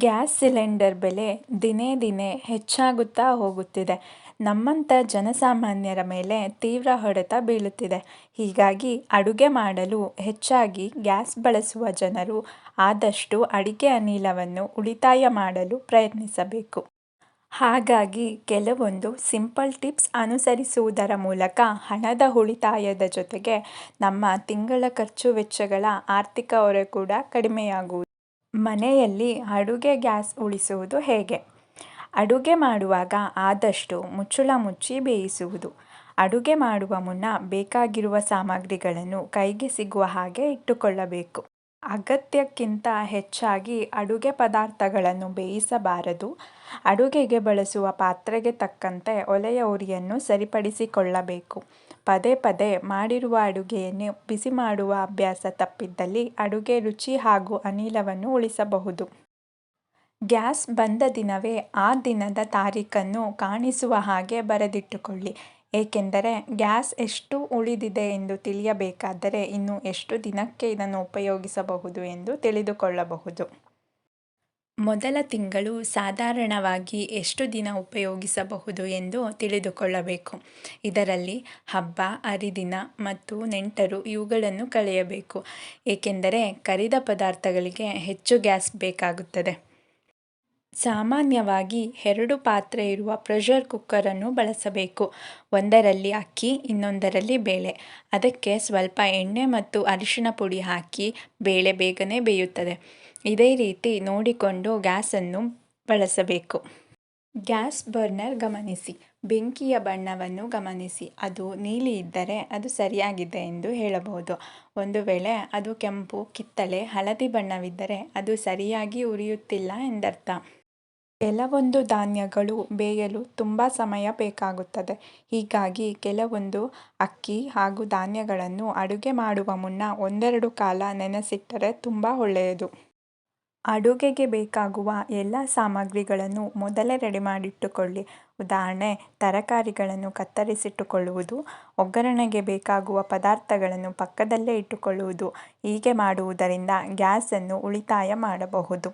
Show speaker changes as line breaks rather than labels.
Gas cylinder ಬೆಲೆ ದಿನೇ ದಿನೇ ಹೆಚ್ಚಾಗುತ್ತಾ ಹೋಗುತ್ತಿದೆ. ನಮ್ಮಂಥ ಜನಸಾಮಾನ್ಯರ ಮೇಲೆ ತೀವ್ರ ಹೊಡೆತ ಬೀಳುತ್ತಿದೆ. ಹೀಗಾಗಿ ಅಡುಗೆ ಮಾಡಲು ಹೆಚ್ಚಾಗಿ ಗ್ಯಾಸ್ ಬಳಸುವ ಜನರು ಆದಷ್ಟು ಅಡಿಗೆ ಅನಿಲವನ್ನು ಉಳಿತಾಯ ಮಾಡಲು ಪ್ರಯತ್ನಿಸಬೇಕು. ಹಾಗಾಗಿ ಕೆಲವೊಂದು ಸಿಂಪಲ್ ಟಿಪ್ಸ್ ಅನುಸರಿಸುವುದರ ಮೂಲಕ ಹಣದ ಉಳಿತಾಯದ ಜೊತೆಗೆ ನಮ್ಮ ತಿಂಗಳ ಖರ್ಚು ವೆಚ್ಚಗಳ ಆರ್ಥಿಕ ಹೊರೆ ಕೂಡ ಕಡಿಮೆಯಾಗುವುದು. ಮನೆಯಲ್ಲಿ ಅಡುಗೆ ಗ್ಯಾಸ್ ಉಳಿಸುವುದು ಹೇಗೆ? ಅಡುಗೆ ಮಾಡುವಾಗ ಆದಷ್ಟು ಮುಚ್ಚುಳ ಮುಚ್ಚಿ ಬೇಯಿಸುವುದು. ಅಡುಗೆ ಮಾಡುವ ಮುನ್ನ ಬೇಕಾಗಿರುವ ಸಾಮಗ್ರಿಗಳನ್ನು ಕೈಗೆ ಸಿಗುವ ಹಾಗೆ ಇಟ್ಟುಕೊಳ್ಳಬೇಕು. ಅಗತ್ಯಕ್ಕಿಂತ ಹೆಚ್ಚಾಗಿ ಅಡುಗೆ ಪದಾರ್ಥಗಳನ್ನು ಬೇಯಿಸಬಾರದು. ಅಡುಗೆಗೆ ಬಳಸುವ ಪಾತ್ರೆಗೆ ತಕ್ಕಂತೆ ಒಲೆಯ ಉರಿಯನ್ನು ಸರಿಪಡಿಸಿಕೊಳ್ಳಬೇಕು. ಪದೇ ಪದೇ ಮಾಡಿರುವ ಅಡುಗೆಯನ್ನು ಬಿಸಿ ಮಾಡುವ ಅಭ್ಯಾಸ ತಪ್ಪಿದ್ದಲ್ಲಿ ಅಡುಗೆ ರುಚಿ ಹಾಗೂ ಅನಿಲವನ್ನು ಉಳಿಸಬಹುದು. ಗ್ಯಾಸ್ ಬಂದ ದಿನವೇ ಆ ದಿನದ ತಾರೀಖನ್ನು ಕಾಣಿಸುವ ಹಾಗೆ ಬರೆದಿಟ್ಟುಕೊಳ್ಳಿ. ಏಕೆಂದರೆ ಗ್ಯಾಸ್ ಎಷ್ಟು ಉಳಿದಿದೆ ಎಂದು ತಿಳಿಯಬೇಕಾದರೆ ಇನ್ನು ಎಷ್ಟು ದಿನಕ್ಕೆ ಇದನ್ನು ಉಪಯೋಗಿಸಬಹುದು ಎಂದು ತಿಳಿದುಕೊಳ್ಳಬಹುದು. ಮೊದಲ ತಿಂಗಳು ಸಾಧಾರಣವಾಗಿ ಎಷ್ಟು ದಿನ ಉಪಯೋಗಿಸಬಹುದು ಎಂದು ತಿಳಿದುಕೊಳ್ಳಬೇಕು. ಇದರಲ್ಲಿ ಹಬ್ಬ, ಹರಿದಿನ ಮತ್ತು ನೆಂಟರು ಇವುಗಳನ್ನು ಕಳೆಯಬೇಕು. ಏಕೆಂದರೆ ಕರಿದ ಪದಾರ್ಥಗಳಿಗೆ ಹೆಚ್ಚು ಗ್ಯಾಸ್ ಬೇಕಾಗುತ್ತದೆ. ಸಾಮಾನ್ಯವಾಗಿ ಎರಡು ಪಾತ್ರೆ ಇರುವ ಪ್ರೆಷರ್ ಕುಕ್ಕರನ್ನು ಬಳಸಬೇಕು. ಒಂದರಲ್ಲಿ ಅಕ್ಕಿ, ಇನ್ನೊಂದರಲ್ಲಿ ಬೇಳೆ. ಅದಕ್ಕೆ ಸ್ವಲ್ಪ ಎಣ್ಣೆ ಮತ್ತು ಅರಿಶಿನ ಪುಡಿ ಹಾಕಿ ಬೇಳೆ ಬೇಗನೆ ಬೇಯುತ್ತದೆ. ಇದೇ ರೀತಿ ನೋಡಿಕೊಂಡು ಗ್ಯಾಸನ್ನು ಬಳಸಬೇಕು. ಗ್ಯಾಸ್ ಬರ್ನರ್ ಗಮನಿಸಿ. ಬೆಂಕಿಯ ಬಣ್ಣವನ್ನು ಗಮನಿಸಿ. ಅದು ನೀಲಿ ಇದ್ದರೆ ಅದು ಸರಿಯಾಗಿದೆ ಎಂದು ಹೇಳಬಹುದು. ಒಂದು ವೇಳೆ ಅದು ಕೆಂಪು, ಕಿತ್ತಳೆ, ಹಳದಿ ಬಣ್ಣವಿದ್ದರೆ ಅದು ಸರಿಯಾಗಿ ಉರಿಯುತ್ತಿಲ್ಲ ಎಂದರ್ಥ. ಕೆಲವೊಂದು ಧಾನ್ಯಗಳು ಬೇಯಲು ತುಂಬ ಸಮಯ ಬೇಕಾಗುತ್ತದೆ. ಹೀಗಾಗಿ ಕೆಲವೊಂದು ಅಕ್ಕಿ ಹಾಗೂ ಧಾನ್ಯಗಳನ್ನು ಅಡುಗೆ ಮಾಡುವ ಮುನ್ನ ಒಂದೆರಡು ಕಾಲ ನೆನೆಸಿಟ್ಟರೆ ತುಂಬ ಒಳ್ಳೆಯದು. ಅಡುಗೆಗೆ ಬೇಕಾಗುವ ಎಲ್ಲ ಸಾಮಗ್ರಿಗಳನ್ನು ಮೊದಲೇ ರೆಡಿ ಮಾಡಿಟ್ಟುಕೊಳ್ಳಿ. ಉದಾಹರಣೆ, ತರಕಾರಿಗಳನ್ನು ಕತ್ತರಿಸಿಟ್ಟುಕೊಳ್ಳುವುದು, ಒಗ್ಗರಣೆಗೆ ಬೇಕಾಗುವ ಪದಾರ್ಥಗಳನ್ನು ಪಕ್ಕದಲ್ಲೇ ಇಟ್ಟುಕೊಳ್ಳುವುದು, ಹೀಗೆ ಮಾಡುವುದರಿಂದ ಗ್ಯಾಸನ್ನು ಉಳಿತಾಯ ಮಾಡಬಹುದು.